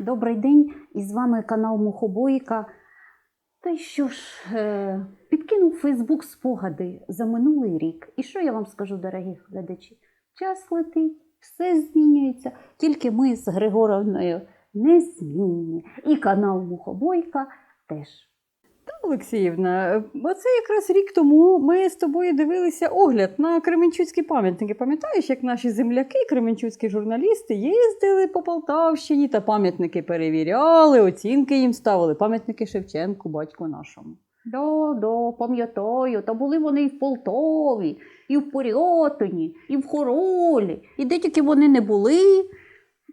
Добрий день, і з вами канал Мухобойка. Та й що ж, е, підкинув Фейсбук спогади за минулий рік. І що я вам скажу, дорогі глядачі? Час летить, все змінюється. Тільки ми з Григоровною не змінні. І канал Мухобойка теж. Олексіївна, оце якраз рік тому ми з тобою дивилися огляд на Кременчуцькі пам'ятники. Пам'ятаєш, як наші земляки, кременчуцькі журналісти, їздили по Полтавщині та пам'ятники перевіряли, оцінки їм ставили. Пам'ятники Шевченку, батьку нашому. Да, да, пам'ятаю, та були вони і в Полтові, і в Порятині, і в Хоролі. І де тільки вони не були.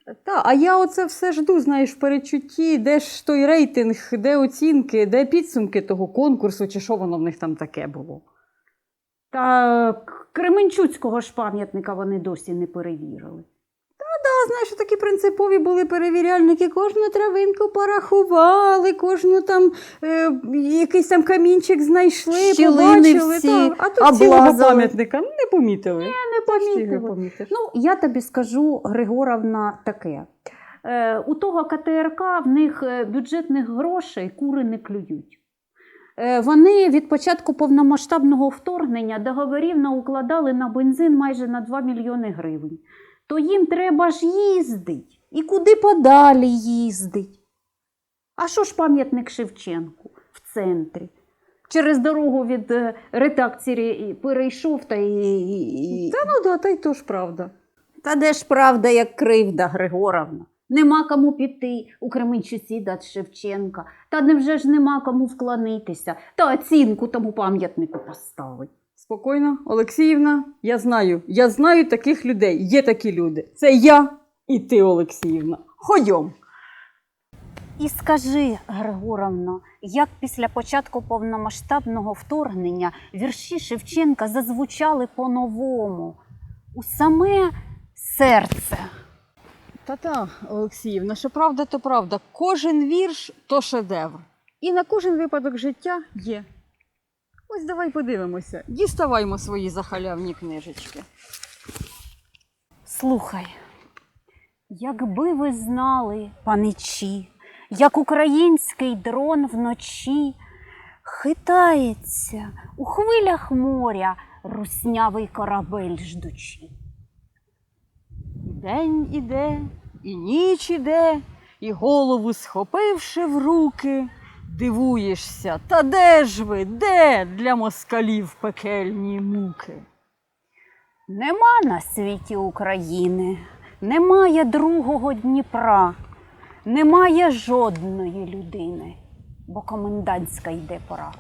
Та, а я оце все жду, знаєш, в передчутті, де ж той рейтинг, де оцінки, де підсумки того конкурсу, чи що воно в них там таке було. Та Кременчуцького ж пам'ятника вони досі не перевірили. Та, знаєш, такі принципові були перевіряльники, кожну травинку порахували, кожну там е, якийсь там камінчик знайшли, Щілини побачили. всі та. А тут цілого облазили. пам'ятника не помітили. Не помітили. Ну, я тобі скажу, Григоровна, таке. Е, у того КТРК в них е, бюджетних грошей кури не клюють. Е, вони від початку повномасштабного вторгнення договорів наукладали на бензин майже на 2 мільйони гривень. То їм треба ж їздить. І куди подалі їздить. А що ж пам'ятник Шевченку в центрі? Через дорогу від е, редакції перейшов та і. Та ну да, та й то ж правда. Та де ж правда, як кривда, Григоровна? Нема кому піти у Кременчуці до Шевченка. Та невже ж нема кому вклонитися та оцінку тому пам'ятнику поставити. Спокійно, Олексіївна, я знаю, я знаю таких людей. Є такі люди. Це я і ти, Олексіївна. Ходьом. І скажи, Григоровна, як після початку повномасштабного вторгнення вірші Шевченка зазвучали по-новому у саме серце. Та-та, Олексіївна, що правда, то правда. Кожен вірш то шедевр. І на кожен випадок життя є. Ось давай подивимося. Діставаймо свої захалявні книжечки. Слухай, якби ви знали, паничі, як український дрон вночі хитається у хвилях моря руснявий корабель ждучи. День іде, і ніч іде, і голову схопивши в руки, дивуєшся, та де ж ви, де для москалів пекельні муки? Нема на світі України, немає другого Дніпра, немає жодної людини, бо комендантська йде пора.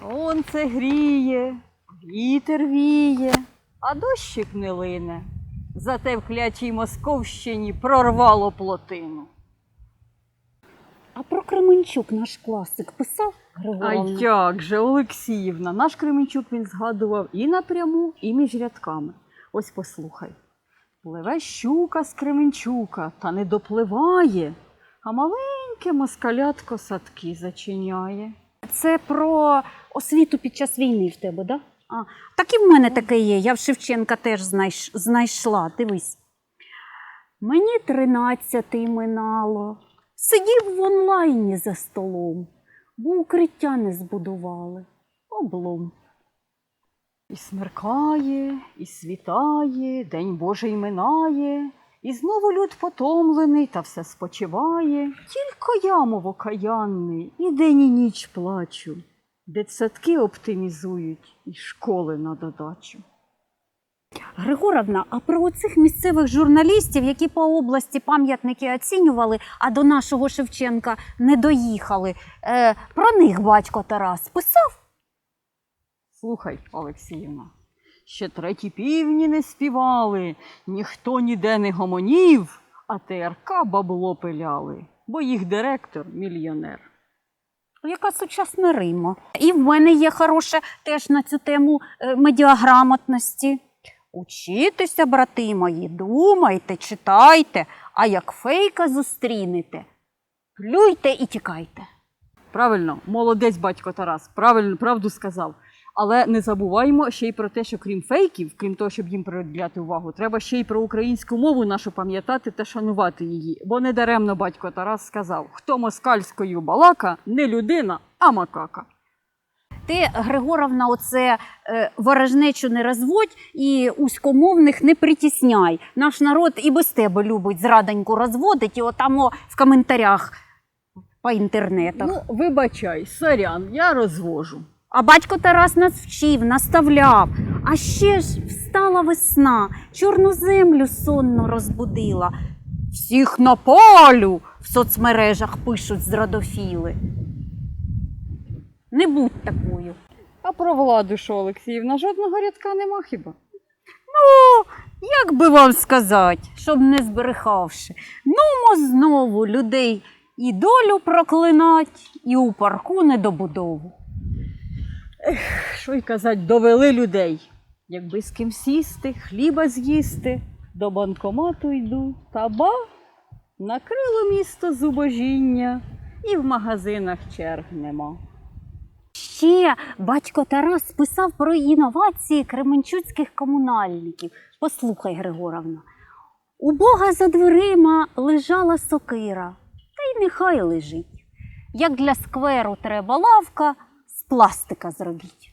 Сонце гріє, вітер віє, а дощик не лине. Зате в клячій Московщині прорвало плотину. Кременчук наш класик писав А як же, Олексіївна, наш Кременчук він згадував і напряму, і між рядками. Ось послухай. Пливе щука з Кременчука, та не допливає, а маленьке москалятко садки зачиняє. Це про освіту під час війни в тебе, да? А, так і в мене таке є. Я в Шевченка теж знайш... знайшла. Дивись. Мені тринадцятий минало. Сидів в онлайні за столом, бо укриття не збудували. Облом. І смеркає, і світає, день Божий минає, і знову люд потомлений та все спочиває. Тільки я, мов окаянний, і день і ніч плачу. Дитсадки оптимізують і школи на додачу. Григоровна, а про оцих місцевих журналістів, які по області пам'ятники оцінювали, а до нашого Шевченка не доїхали. Е, про них батько Тарас писав? Слухай, Олексіївна, ще треті півні не співали, ніхто ніде не гомонів, а ТРК бабло пиляли, бо їх директор мільйонер. Яка сучасна Рима. І в мене є хороше теж на цю тему е, медіаграмотності. Учітеся, брати мої, думайте, читайте, а як фейка зустрінете, плюйте і тікайте. Правильно, молодець батько Тарас, правильно, правду сказав. Але не забуваємо ще й про те, що крім фейків, крім того, щоб їм приділяти увагу, треба ще й про українську мову нашу пам'ятати та шанувати її. Бо недаремно батько Тарас сказав: хто москальською балака, не людина, а макака. Ти, Григоровна, оце е, ворожнечу не розводь і уськомовних не притісняй. Наш народ і без тебе любить зрадоньку розводить, і отамо в коментарях по інтернетах. Ну, вибачай, сорян, я розвожу. А батько Тарас нас вчив, наставляв. А ще ж встала весна, чорну землю сонно розбудила. Всіх на полю в соцмережах пишуть зрадофіли. Не будь такою. А про владу що, Олексіївна, жодного рядка нема хіба? Ну, як би вам сказати, щоб не збрехавши. Нумо знову людей і долю проклинать, і у парку недобудову. Що й казать, довели людей. Якби з ким сісти, хліба з'їсти, до банкомату йду, та ба, накрило місто зубожіння, і в магазинах черг нема. Ще батько Тарас писав про інновації кременчуцьких комунальників. Послухай, Григоровна. У Бога за дверима лежала сокира, та й нехай лежить. Як для скверу треба лавка, з пластика зробіть.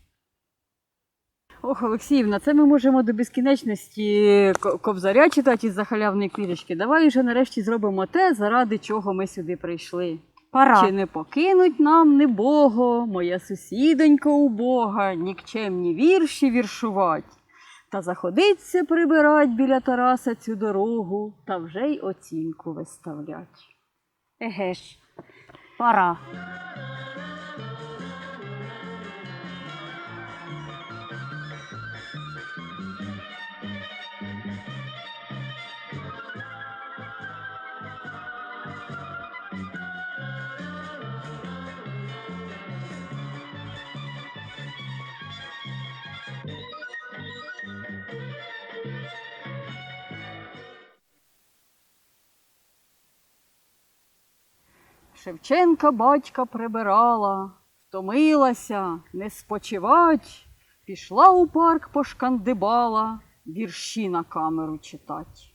Ох, Олексіївна, це ми можемо до безкінечності ко- ковзаря читати із захалявної книжечки. Давай вже нарешті зробимо те, заради чого ми сюди прийшли. Пора. Чи не покинуть нам небого, моя сусідонька убога, нікчемні вірші віршувать, та заходиться прибирать біля Тараса цю дорогу, та вже й оцінку виставлять. Еге ж, пора. Шевченка батька прибирала, втомилася, не спочивать, пішла у парк пошкандибала, вірші на камеру читать.